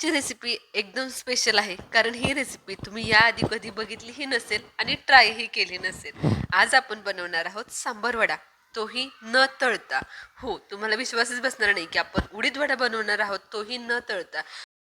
आजची रेसिपी एकदम स्पेशल आहे. कारण ही रेसिपी तुम्ही याआधी कधी बघितलीही नसेल आणि ट्रायही केली नसेल. आज आपण बनवणार आहोत सांबर वडा. तोही न तळता. हो तुम्हाला विश्वासच बसणार नाही की आपण उडीद वडा बनवणार आहोत तोही न तळता.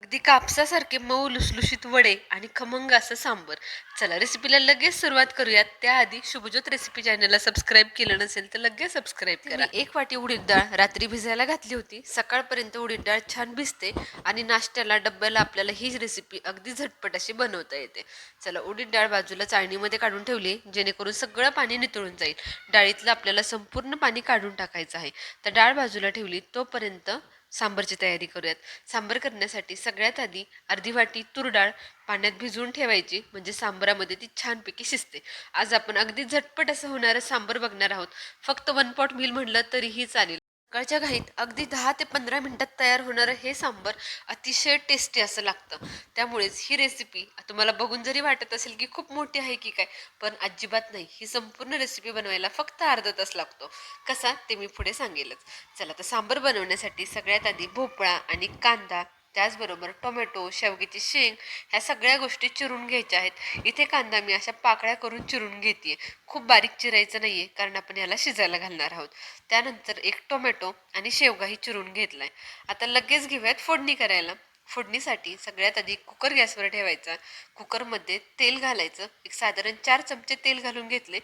अगदी कापसासारखे मऊ लुसलुशीत वडे आणि खमंग असं सांबर. चला रेसिपीला लगेच सुरुवात करूयात. त्याआधी शुभज्योत रेसिपी चॅनलला सबस्क्राईब केलं नसेल तर लगेच सबस्क्राईब करा. एक वाटी उडीद डाळ रात्री भिजायला घातली होती. सकाळपर्यंत उडीद डाळ छान भिजते आणि नाश्त्याला डब्याला आपल्याला ही रेसिपी अगदी झटपट अशी बनवता येते. चला उडीद डाळ बाजूला चाळणीमध्ये काढून ठेवली जेणेकरून सगळं पाणी नितळून जाईल. डाळीतलं आपल्याला संपूर्ण पाणी काढून टाकायचं आहे. तर डाळ बाजूला ठेवली तोपर्यंत सांबरची तयारी करूयात. सांबर करण्यासाठी सगळ्यात आधी अर्धी वाटी तूर डाळ पाण्यात भिजवून ठेवायची म्हणजे सांबरामध्ये ती छानपैकी शिजते. आज आपण अगदी झटपट असं होणारं सांबर बघणार आहोत. फक्त वन पॉट मिल म्हटलं तरीही चालेल. सकाळच्या घाईत अगदी दहा ते पंधरा मिनटात तयार होणारं हे सांबर अतिशय टेस्टी असं लागतं. त्यामुळेच ही रेसिपी तुम्हाला बघून जरी वाटत असेल की खूप मोठी आहे की काय पण अजिबात नाही. ही संपूर्ण रेसिपी बनवायला फक्त अर्धा तास लागतो. कसा ते मी पुढे सांगेलच. चला तर सांबर बनवण्यासाठी सगळ्यात आधी भोपळा आणि कांदा त्याचबरोबर टोमॅटो शेवग्याची शेंग ह्या सगळ्या गोष्टी चिरून घ्यायच्या आहेत. इथे कांदा मी अशा पाकळ्या करून चिरून घेते खूप बारीक चिरायचं नाही आहे कारण आपण याला शिजायला घालणार आहोत. त्यानंतर एक टोमॅटो आणि शेवगाही चिरून घेतला आहे आता लगेच घेऊयात फोडणी करायला. फोडणीसाठी सगळ्यात आधी कुकर गॅसवर ठेवायचा. कुकरमध्ये तेल घालायचं. एक साधारण चार चमचे तेल घालून घेतले.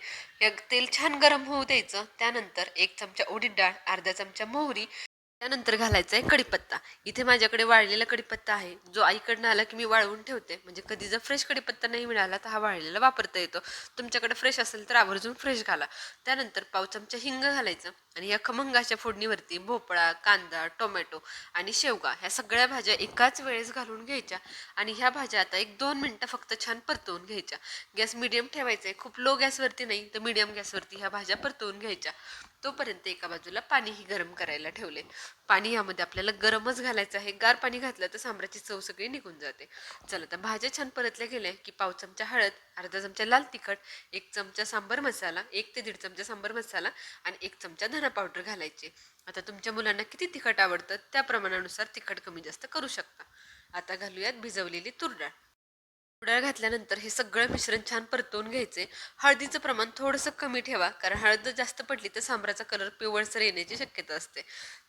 तेल छान गरम होऊ द्यायचं. त्यानंतर एक चमचा उडीद डाळ अर्धा चमचा मोहरी त्यानंतर घालायचा आहे कडीपत्ता इथे माझ्याकडे वाळलेला कडीपत्ता आहे. जो आईकडनं आला की मी वाळवून ठेवते. म्हणजे कधी जर फ्रेश कडीपत्ता नाही मिळाला तर हा वाळलेला वापरता येतो. तुमच्याकडे फ्रेश असेल तर आवर्जून फ्रेश घाला. त्यानंतर पाव चमचा हिंग घालायचं. आणि या खमंगाच्या फोडणीवरती भोपळा कांदा टोमॅटो आणि शेवगा ह्या सगळ्या भाज्या एकाच वेळेस घालून घ्यायच्या आणि ह्या भाज्या आता एक दोन मिनटं फक्त छान परतवून घ्यायच्या. गॅस मिडियम ठेवायचा आहे. खूप लो गॅसवरती नाही तर मिडियम गॅसवरती ह्या भाज्या परतवून घ्यायच्या. तोपर्यंत एका बाजूला पाणीही गरम करायला ठेवले. पाणी यामध्ये आपल्याला गरमच घालायचं आहे. गार पाणी घातलं तर सांबराची चव सगळी निघून जाते. चला तर भाज्या छान परतल्या गेल्या की पाव चमचा हळद अर्धा चमचा लाल तिखट एक चमचा सांबर मसाला एक ते दीड चमचा सांबर मसाला आणि एक चमचा धना पावडर घालायचे. आता तुमच्या मुलांना किती तिखट आवडतं त्या प्रमाणानुसार तिखट कमी जास्त करू शकता. आता घालूयात भिजवलेली तूर डाळ डाळ घातल्यानंतर हे सगळं मिश्रण छान परतवून घ्यायचे. हळदीचं प्रमाण थोडंसं कमी ठेवा कारण हळद जर जास्त पडली तर सांबराचा कलर पिवळसर येण्याची शक्यता असते.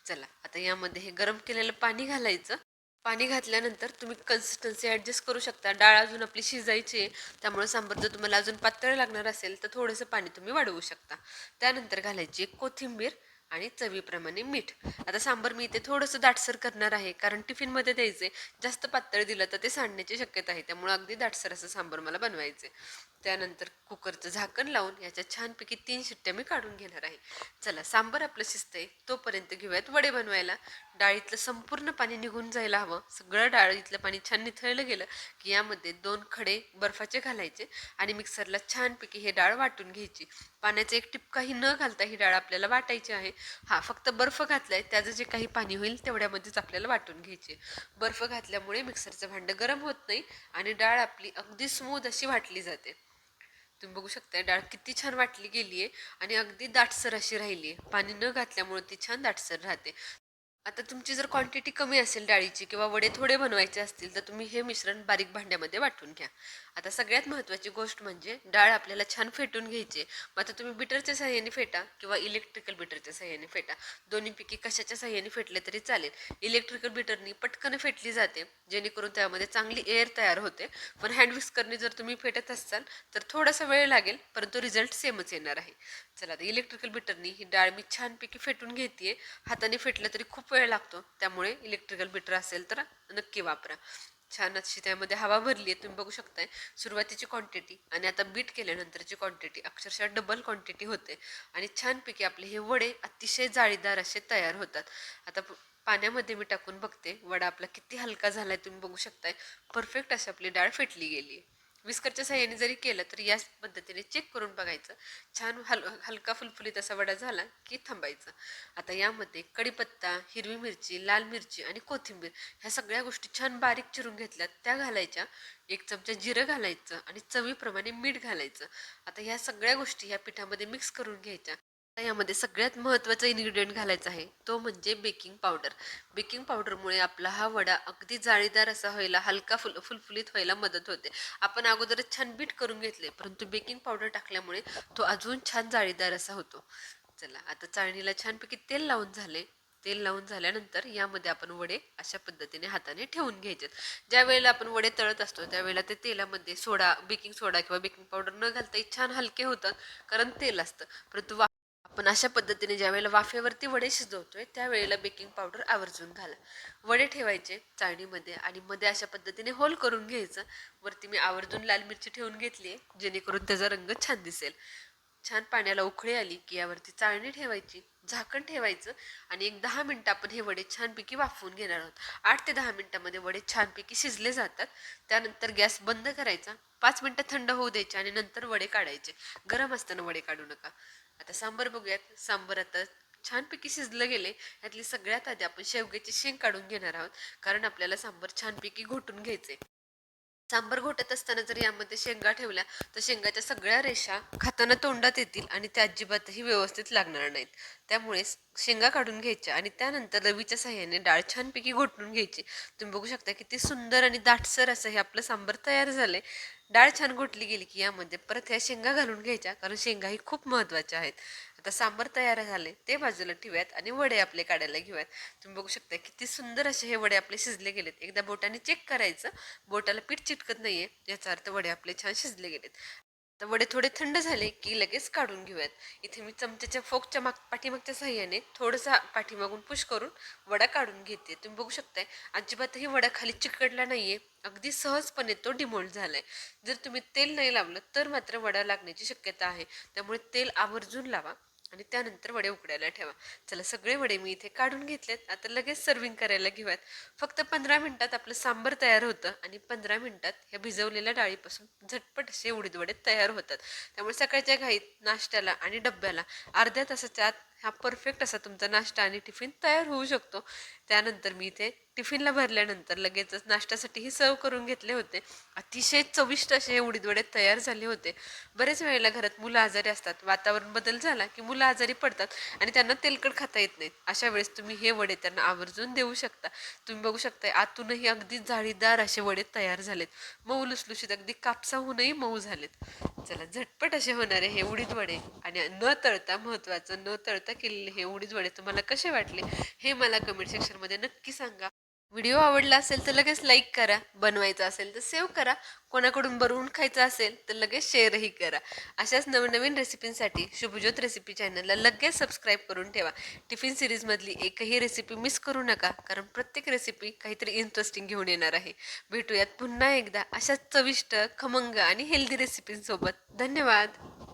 चला आता यामध्ये हे गरम केलेलं पाणी घालायचं. पाणी घातल्यानंतर तुम्ही कन्सिस्टन्सी ॲडजस्ट करू शकता. डाळ अजून आपली शिजायची आहे त्यामुळे सांबार जर तुम्हाला अजून पातळ लागणार असेल तर थोडंसं पाणी तुम्ही वाढवू शकता. त्यानंतर घालायची कोथिंबीर आणि चवीप्रमाणे मीठ. आता सांबार मी इथे थोडंसं दाटसर करणार आहे कारण टिफिनमध्ये द्यायचे जास्त पातळ दिलं तर ते सांडण्याची शक्यता आहे त्यामुळे अगदी दाटसर असं सांबार मला बनवायचे त्यानंतर कुकरचं झाकण लावून याच्या छानपैकी तीन शिट्ट्या मी काढून घेणार आहे. चला सांबर आपलं शिजतंय. तोपर्यंत घेऊयात वडे बनवायला. डाळीतलं संपूर्ण पाणी निघून जायला हवं. सगळं डाळीतलं पाणी छान निथळलं गेलं की यामध्ये दोन खडे बर्फाचे घालायचे आणि मिक्सरला छानपैकी हे डाळ वाटून घ्यायची. पाण्याचा एक टिपकाही न घालता ही डाळ आपल्याला वाटायची आहे. हा फक्त बर्फ घातलाय. त्याचं जे काही पाणी होईल तेवढ्यामध्येच आपल्याला वाटून घ्यायचे. बर्फ घातल्यामुळे मिक्सरचं भांडं गरम होत नाही आणि डाळ आपली अगदी स्मूद अशी वाटली जाते. तुम्ही बघू शकता डाळ किती छान वाटली गेली आहे आणि अगदी दाटसर अशी राहिली आहे पाणी न घातल्यामुळे ती छान दाटसर राहते. आता तुमची जर क्वांटिटी कमी असेल डाळीची किंवा वडे थोडे बनवायचे असतील तर तुम्ही हे मिश्रण बारीक भांड्यामध्ये वाटून घ्या. आता सगळ्यात महत्त्वाची गोष्ट म्हणजे डाळ आपल्याला छान फेटून घ्यायची. मग आता तुम्ही बिटरच्या साह्याने फेटा किंवा इलेक्ट्रिकल बिटरच्या साह्याने फेटा. दोन्हीपैकी कशाच्या साह्याने फेटले तरी चालेल. इलेक्ट्रिकल बिटरनी पटकन फेटली जाते जेणेकरून त्यामध्ये चांगली एअर तयार होते. पण हँड विस्करने जर तुम्ही फेटत असाल तर थोडासा वेळ लागेल परंतु रिझल्ट सेमच येणार आहे. चला आता इलेक्ट्रिकल बिटरनी ही डाळ मी छानपैकी फेटून घेते हाताने फेटलं तरी खूप वेळ लागतो. त्यामुळे इलेक्ट्रिकल बीटर असेल तर नक्की वापरा. छान अशी त्यामध्ये हवा भरली आहे तुम्ही बघू शकताय. सुरुवातीची क्वांटिटी आणि आता बीट केल्यानंतरची क्वांटिटी अक्षरशः डबल क्वांटिटी होते. आणि छानपैकी आपले हे वडे अतिशय जाळीदार असे तयार होतात. आता पाण्यामध्ये मी टाकून बघते. वडा आपला किती हलका झालाय तुम्ही बघू शकताय. परफेक्ट अशी आपली डाळ फेटली गेली आहे विस्करच्या साह्याने जरी केलं तर याच पद्धतीने चेक करून बघायचं. छान हल हलका फुलफुलीत असा वडा झाला की थांबायचं. आता यामध्ये कढीपत्ता हिरवी मिरची लाल मिरची आणि कोथिंबीर ह्या सगळ्या गोष्टी छान बारीक चिरून घेतल्यात. त्या घालायच्या. एक चमचा जिरं घालायचं आणि चवीप्रमाणे मीठ घालायचं. आता ह्या सगळ्या गोष्टी ह्या पिठामध्ये मिक्स करून घ्यायच्या. यामध्ये सगळ्यात महत्त्वाचा इन्ग्रेडियंट घालायचा आहे. तो म्हणजे बेकिंग पावडर बेकिंग पावडरमुळे आपला हा वडा अगदी जाळीदार असा व्हायला हलका फुल फुलफुलीत व्हायला मदत होते. आपण अगोदरच छान बीट करून घेतले परंतु बेकिंग पावडर टाकल्यामुळे तो अजून छान जाळीदार असा होतो. चला आता चाळणीला छानपैकी तेल लावून झाले. तेल लावून झाल्यानंतर यामध्ये आपण वडे अशा पद्धतीने हाताने ठेवून घ्यायचे ज्या वेळेला आपण वडे तळत असतो त्यावेळेला ते तेलामध्ये सोडा बेकिंग सोडा किंवा बेकिंग पावडर न घालता छान हलके होतात कारण तेल असतं. परंतु वा आपण अशा पद्धतीने ज्या वेळेला वाफेवरती वडे शिजवतोय त्यावेळेला बेकिंग पावडर आवर्जून घाला. वडे ठेवायचे चाळणीमध्ये आणि मध्ये अशा पद्धतीने होल करून घ्यायचं. वरती मी आवर्जून लाल मिरची ठेवून घेतली आहे जेणेकरून त्याचा रंग छान दिसेल. छान पाण्याला उखळी आली की यावरती चाळणी ठेवायची झाकण ठेवायचं आणि एक दहा मिनटं आपण हे वडे छानपैकी वाफवून घेणार आहोत. आठ ते दहा मिनटामध्ये वडे छानपैकी शिजले जातात. त्यानंतर गॅस बंद करायचा. पाच मिनटं थंड होऊ द्यायचे आणि नंतर वडे काढायचे. गरम असताना वडे काढू नका. आता सांबर बघूयात. सांबर आता छानपैकी शिजलं गेले यातली सगळ्यात आधी आपण शेवग्याची शेंग काढून घेणार आहोत. कारण आपल्याला सांबर छानपैकी घोटून घ्यायचे सांबर घोटत असताना जर यामध्ये शेंगा ठेवल्या तर शेंगाच्या सगळ्या रेषा खाताना तोंडात येतील आणि त्या अजिबातही व्यवस्थित लागणार नाहीत. त्यामुळे शेंगा काढून घ्यायच्या आणि त्यानंतर रवीच्या साह्याने डाळ छानपैकी घोटून घ्यायची. तुम्ही बघू शकता किती सुंदर आणि दाटसर असं हे आपलं सांबर तयार झालंय. डाळ छान घोटली गेली की यामध्ये परत ह्या शेंगा घालून घ्यायच्या कारण शेंगा ही खूप महत्त्वाच्या आहेत. आता सांबर तयार झाले ते बाजूला ठेवूयात आणि वडे आपले काढायला घेऊयात. तुम्ही बघू शकता किती सुंदर असे हे वडे आपले शिजले गेलेत. एकदा बोटाने चेक करायचं बोटाला पीठ चिटकत नाहीये याचा अर्थ वडे आपले छान शिजले गेलेत. तर वडे थोडे थंड झाले की लगेच काढून घेऊयात. इथे मी चमच्याच्या फोकच्या माग पाठीमागच्या साह्याने थोडंसं पाठीमागून पुश करून वडा काढून घेते. तुम्ही बघू शकताय अजिबातही वडा खाली चिकटला नाहीये. अगदी सहजपणे तो डिमोल्ड झालाय. जर तुम्ही तेल नाही लावलं तर मात्र वडा लागण्याची शक्यता आहे. त्यामुळे तेल आवर्जून लावा. आणि त्यानंतर वडे उकडायला ठेवा. चला सगळे वडे मी इथे काढून घेतलेत. आता लगेच सर्विंग करायला घेऊयात. फक्त पंधरा मिनिटात आपलं सांबर तयार होतं आणि पंधरा मिनिटात ह्या भिजवलेल्या डाळीपासून झटपट असे उडीद वडे तयार होतात. त्यामुळे सकाळच्या घाईत नाश्त्याला आणि डब्याला अर्ध्या तासाच्या आत हा परफेक्ट असा तुमचा नाश्ता आणि टिफिन तयार होऊ शकतो. त्यानंतर मी इथे टिफिनला भरल्यानंतर लगेचच नाश्त्यासाठीही सर्व करून घेतले होते. अतिशय चविष्ट असे हे उडीद वडे तयार झाले होते. बरेच वेळेला घरात मुलं आजारी असतात. वातावरण बदल झाला की मुलं आजारी पडतात आणि त्यांना तेलकट खाता येत नाहीत अशा वेळेस तुम्ही हे वडे त्यांना आवर्जून देऊ शकता. तुम्ही बघू शकता आतूनही अगदी जाळीदार असे वडे तयार झालेत. मऊ लुसलुशीत अगदी कापसाहूनही मऊ झालेत. चला झटपट असे होणारे हे उडीद वडे आणि न तळता महत्त्वाचं न तळता केलेले हे उडीद वडे तुम्हाला कसे वाटले हे मला कमेंट सेक्शनमध्ये नक्की सांगा. व्हिडिओ आवडला असेल तर लगेच लाईक करा. बनवायचा असेल तर सेव्ह करा. कोणाकडून बनवून खायचं असेल तर लगेच शेअरही करा. अशाच नवीन नवीन रेसिपींसाठी शुभज्योत रेसिपी चॅनलला लगेच सबस्क्राईब करून ठेवा. टिफिन सिरीजमधली एकही रेसिपी मिस करू नका कारण प्रत्येक रेसिपी काहीतरी इंटरेस्टिंग घेऊन येणार आहे. भेटूयात पुन्हा एकदा अशाच चविष्ट खमंग आणि हेल्दी रेसिपींसोबत धन्यवाद!